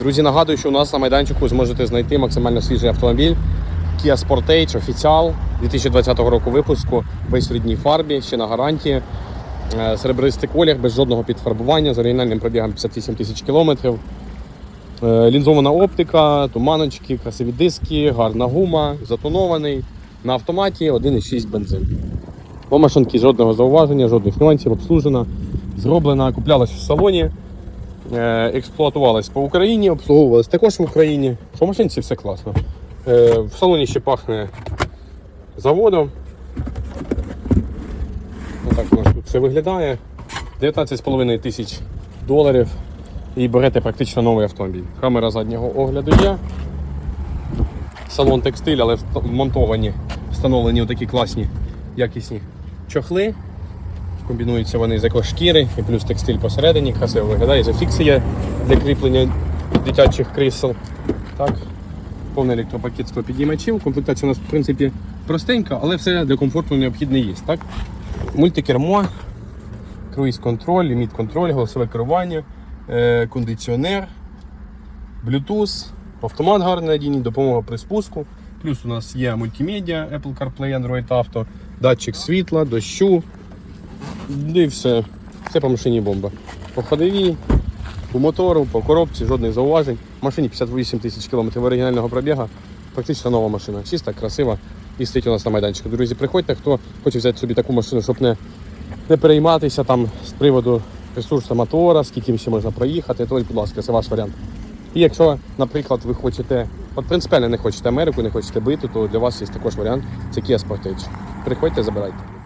Друзі, нагадую, що у нас на майданчику зможете знайти максимально свіжий автомобіль Kia Sportage офіціал 2020 року випуску весь в рідній фарбі, ще на гарантії. Е, Серебристий колір, без жодного підфарбування, з оригінальним пробігом 58 тисяч кілометрів. Е, Лінзована оптика, туманочки, красиві диски, гарна гума, затонований. На автоматі 1,6 бензин. По машинці жодного зауваження, жодних нюансів, обслужена, зроблена, куплялась в салоні, експлуатувалась по Україні, обслуговувалась також в Україні. По машинці все класно. Е, В салоні ще пахне заводом. Отак у нас тут все виглядає. 19,5 тисяч доларів і берете практично новий автомобіль. Камера заднього огляду є. Салон текстиль, але вмонтовані, встановлені такі класні якісні чохли. Комбінуються вони з екошкіри і плюс текстиль посередині, красиво виглядає. Зафікси для кріплення дитячих крісел. Так. Повний електропакет 100 підіймачів. Комплектація у нас в принципі простенька, але все для комфорту необхідне є. Так? Мультикермо, круїз-контроль, ліміт-контроль, голосове керування, е, кондиціонер, Bluetooth, автомат гарний надійний, допомога при спуску. Плюс у нас є мультимедіа, Apple CarPlay, Android Auto, датчик світла, дощу. Ну І все. Все по машині бомба. По ходовій, по мотору, по коробці, жодних зауважень. Машині 58 тисяч кілометрів оригінального пробігу. Практично нова машина. Чиста, красива і стоїть у нас на майданчику. Друзі, приходьте, хто хоче взяти собі таку машину, щоб не, не перейматися там з приводу ресурсу мотора, скільки ще можна проїхати, то, будь ласка, це ваш варіант. І якщо, наприклад, ви хочете, от принципіально не хочете Америку, не хочете бити, то для вас є також варіант. Це Kia Sportage. Приходьте, забирайте.